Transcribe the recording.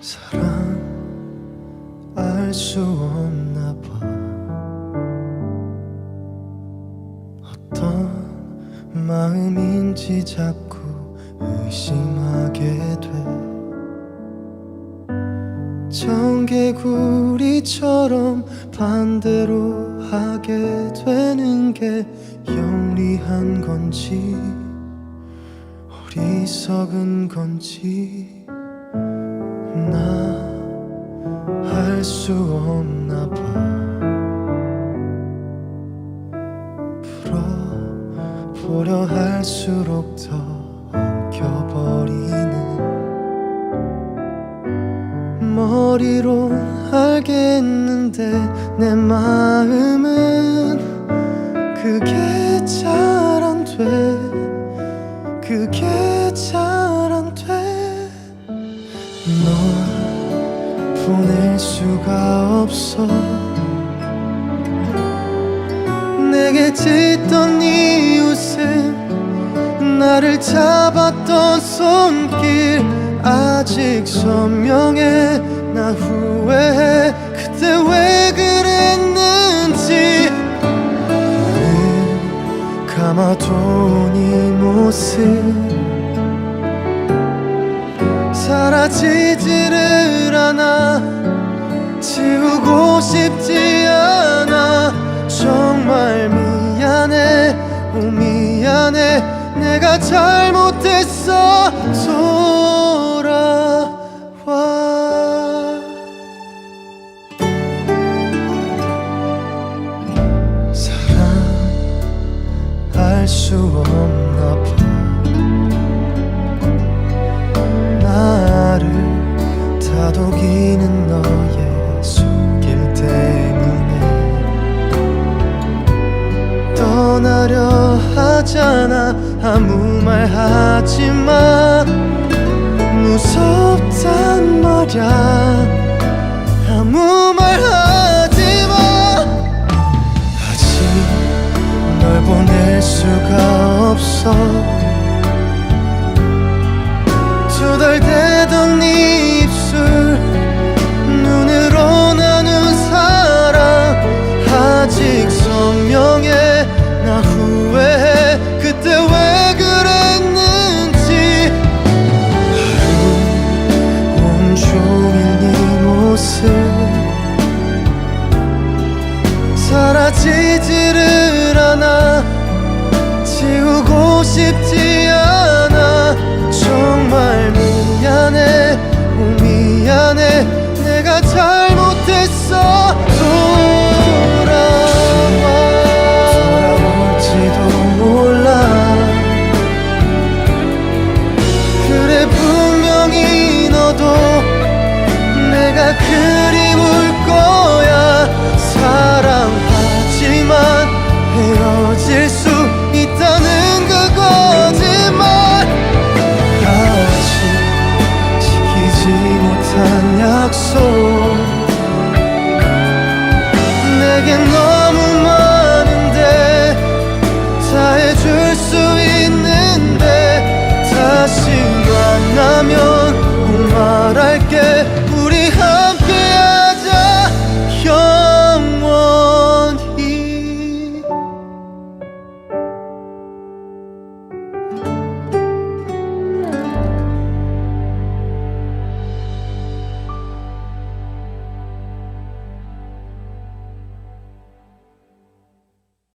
사랑 알 수 없나 봐. 어떤 마음인지 자꾸 의심하게 돼. 청개구리처럼 반대로 하게 되는 게 영리한 건지 어리석은 건지. 나 할 수 없나 봐. 풀어보려 할수록 더 엉켜버리는 머리로 알겠는데 내 마음은 그게 잘 안 돼. 그게 수가 없어. 내게 짓던 이웃은 나를 잡았던 손길. 아직 선명해. 나 후회해. 그때 왜 그랬는지. 눈을 감아도 네 모습. 사라지지를 않아 지우고 싶지 않아. 정말 미안해. 오 미안해. 내가 잘못했어. 돌아와. 사랑할 수 없나 봐. 나를 다독이는 너 떠나려 하잖아. 아무 말 하지 마. 무섭단 말야. 아무 말 하지 마. 아직 널 보낼 수가 없어. 두 달 되던 네 싶지 않아. 정말 미안해. 오 미안해